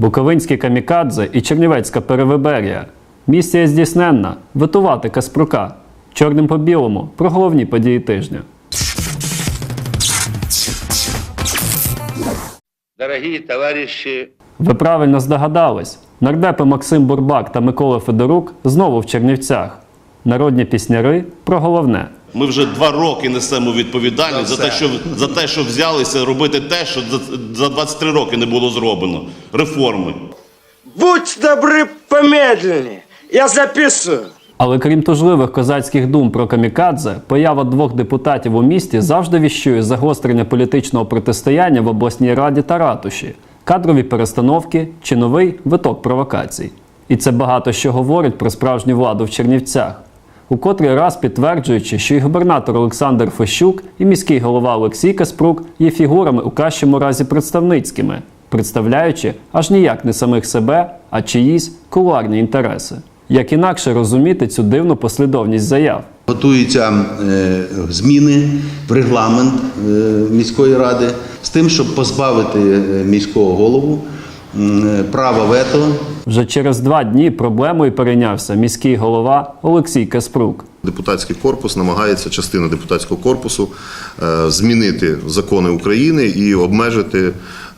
Буковинські камікадзе і Чернівецька перевиберія. Місія здійсненна витувати Каспрука. Чорним по білому про головні події тижня. Дорогие товарищи, Ви правильно здогадались. Нардепи Максим Бурбак та Микола Федорук знову в Чернівцях. Народні пісняри про головне. Ми вже два роки несемо відповідальність за, те, що за те, що взялися робити те, що за, за 23 роки не було зроблено. Реформи. Будь добры помедленнее. Я записываю. Але крім тужливих козацьких дум про камікадзе, поява двох депутатів у місті завжди віщує загострення політичного протистояння в обласній раді та ратуші, кадрові перестановки чи новий виток провокацій. І це багато що говорить про справжню владу в Чернівцях. У котрий раз підтверджуючи, що і губернатор Олександр Фещук, і міський голова Олексій Каспрук є фігурами у кращому разі представницькими, представляючи аж ніяк не самих себе, а чиїсь кулуарні інтереси. Як інакше розуміти цю дивну послідовність заяв? Готуються е, зміни в регламент е, міської ради з тим, щоб позбавити е, міського голову е, вето Вже через два дні проблемою перейнявся міський голова Олексій Каспрук. Депутатський корпус намагається частина депутатського корпусу е, змінити закони України і обмежити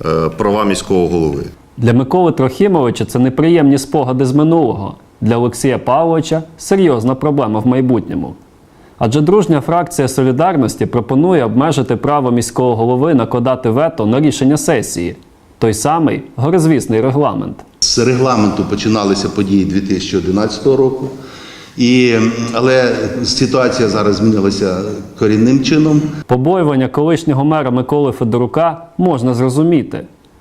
е, права міського голови. Для Миколи Трохімовича це неприємні спогади з минулого. Для Олексія Павловича серйозна проблема в майбутньому. Адже дружня фракція солідарності пропонує обмежити право міського голови накладати вето на рішення сесії, той самий горизвісний регламент. з регламенту починалися події 2011 року. І, але ситуація зараз змінилася корінним чином. Побоювання колишнього мера Миколи Федорука можна зрозуміти.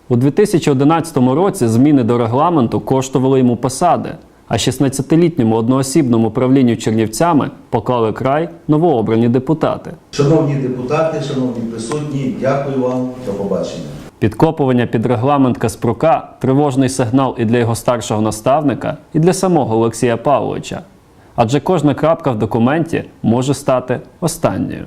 У 2011 році зміни до регламенту коштували йому посади, а 16-літньому одноосібному правлінню Чернівцями поклали край новообрані депутати. Шановні депутати, шановні присутні, дякую вам. До побачення. Підкопування під регламент Каспрука тривожний сигнал і для його старшого наставника, і для самого Олексія Павловича. Адже кожна крапка в документі може стати останньою.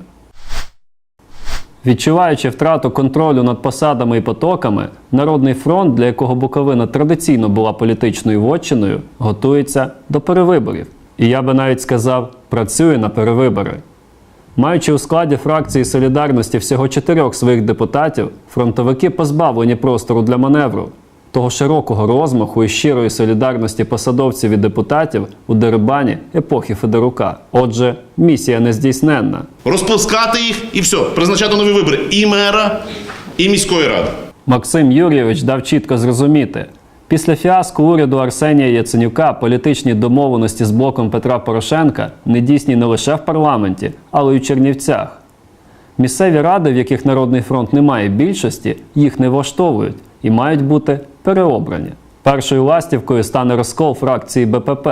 Відчуваючи втрату контролю над посадами і потоками, Народний фронт, для якого Буковина традиційно була політичною вотчиною, готується до перевиборів. І я би навіть сказав, працює на перевибори. Маючи у складі фракції солідарності всього чотирьох своїх депутатів, фронтовики позбавлені простору для маневру. Того широкого розмаху і щирої солідарності посадовців і депутатів у дерибані епохи Федорука. Отже, місія нездійсненна. Розпускати їх і все, призначати нові вибори і мера, і міської ради. Максим Юрійович дав чітко зрозуміти. Після фіаско уряду Арсенія Яценюка політичні домовленості з блоком Петра Порошенка недійсні не лише в парламенті, але й у Чернівцях. Місцеві ради, в яких Народний фронт не має більшості, їх не влаштовують і мають бути переобрані. Першою ластівкою стане розкол фракції БПП,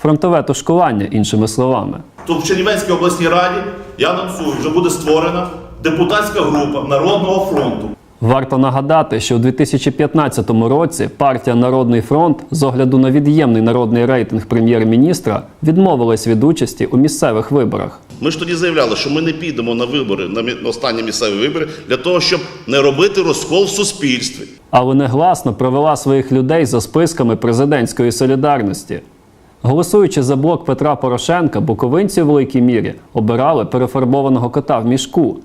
фронтове тушкування, іншими словами. То в Чернівецькій обласній раді я анонсую, вже буде створена депутатська група Народного фронту. Варто нагадати, що у 2015 році партія Народний фронт з огляду на від'ємний народний рейтинг прем'єр-міністра відмовилась від участі у місцевих виборах. Ми ж тоді заявляли, що ми не підемо на вибори, на останні місцеві вибори, для того, щоб не робити розкол в суспільстві. але негласно провела своїх людей за списками президентської солідарності. Голосуючи за блок Петра Порошенка, буковинці у великій мірі обирали перефарбованого кота в мішку.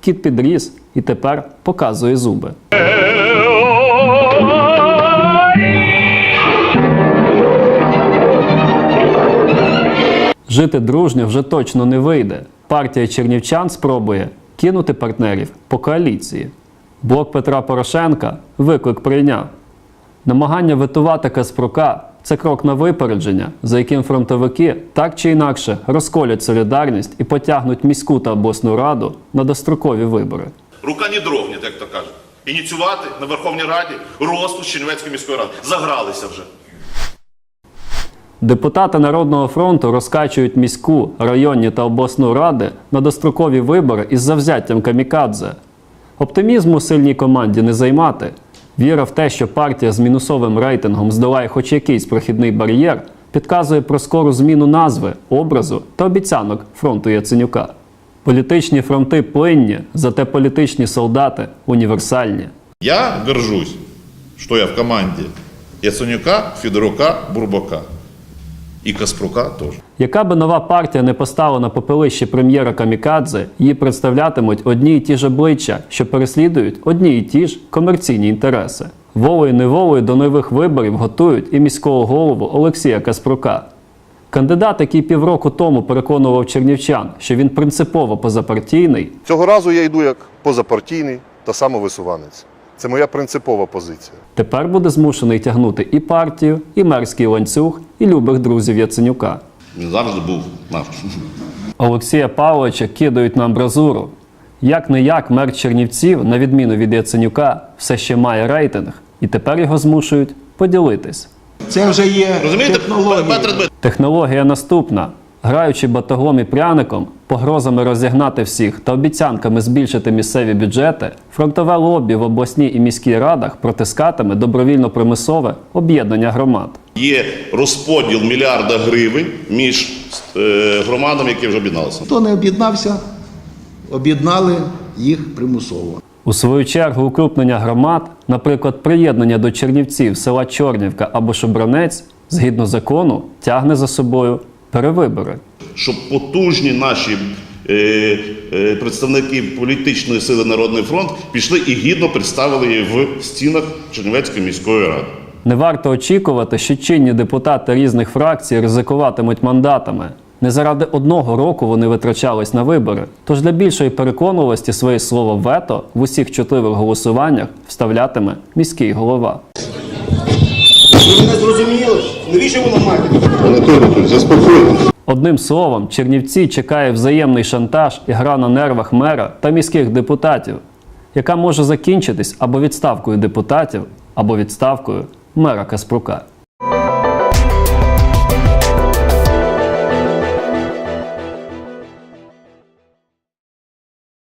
Кіт підріс і тепер показує зуби. Жити дружньо вже точно не вийде. Партія чернівчан спробує кинути партнерів по коаліції. Блок Петра Порошенка виклик прийняв. Намагання витувати Каспрука це крок на випередження, за яким фронтовики так чи інакше розколять солідарність і потягнуть міську та обласну раду на дострокові вибори. Рука не дрогне, як то кажуть. Ініціювати на Верховній Раді розпуск Чернівецької міської ради. Загралися вже. Депутати Народного фронту розкачують міську, районні та обласну ради на дострокові вибори із завзяттям камікадзе. Оптимізму сильній команді не займати. Віра в те, що партія з мінусовим рейтингом здолає хоч якийсь прохідний бар'єр, підказує про скору зміну назви, образу та обіцянок фронту Яценюка. Політичні фронти плинні, зате політичні солдати універсальні. Я горжусь, що я в команді Яценюка, Федорука, Бурбака. І Каспрука теж. Яка би нова партія не постала на попелищі прем'єра Камікадзе, її представлятимуть одні й ті ж обличчя, що переслідують одні й ті ж комерційні інтереси. Волею неволею до нових виборів готують і міського голову Олексія Каспрука. Кандидат, який півроку тому переконував чернівчан, що він принципово позапартійний, Цього разу я йду як позапартійний та самовисуванець. Це моя принципова позиція. тепер буде змушений тягнути і партію, і мерський ланцюг, і любих друзів Яценюка. Він завжди був наш. Олексія Павловича кидають на амбразуру. Як не як мер Чернівців, на відміну від Яценюка, все ще має рейтинг, і тепер його змушують поділитись. Це вже є Розумієте, Петро Технологія наступна. Граючи батогом і пряником, погрозами розігнати всіх та обіцянками збільшити місцеві бюджети, фронтове лобі в обласній і міській радах протискатиме добровільно-примусове об'єднання громад. Є розподіл мільярда гривень між е, громадами, які вже об'єдналися. Хто не об'єднався, об'єднали їх примусово. У свою чергу укрупнення громад, наприклад, приєднання до Чернівців села Чорнівка або Шобранець, згідно закону, тягне за собою перевибори. Щоб потужні наші е, е, представники політичної сили Народний фронт пішли і гідно представили її в стінах Чернівецької міської ради. Не варто очікувати, що чинні депутати різних фракцій ризикуватимуть мандатами. Не заради одного року вони витрачались на вибори. Тож для більшої переконливості своє слово вето в усіх чутливих голосуваннях вставлятиме міський голова. Ви мене зрозуміли? Навіщо ви ламаєте? Анатолій Анатолійович, заспокойтесь. Одним словом, Чернівці чекає взаємний шантаж і гра на нервах мера та міських депутатів, яка може закінчитись або відставкою депутатів, або відставкою мера Каспрука.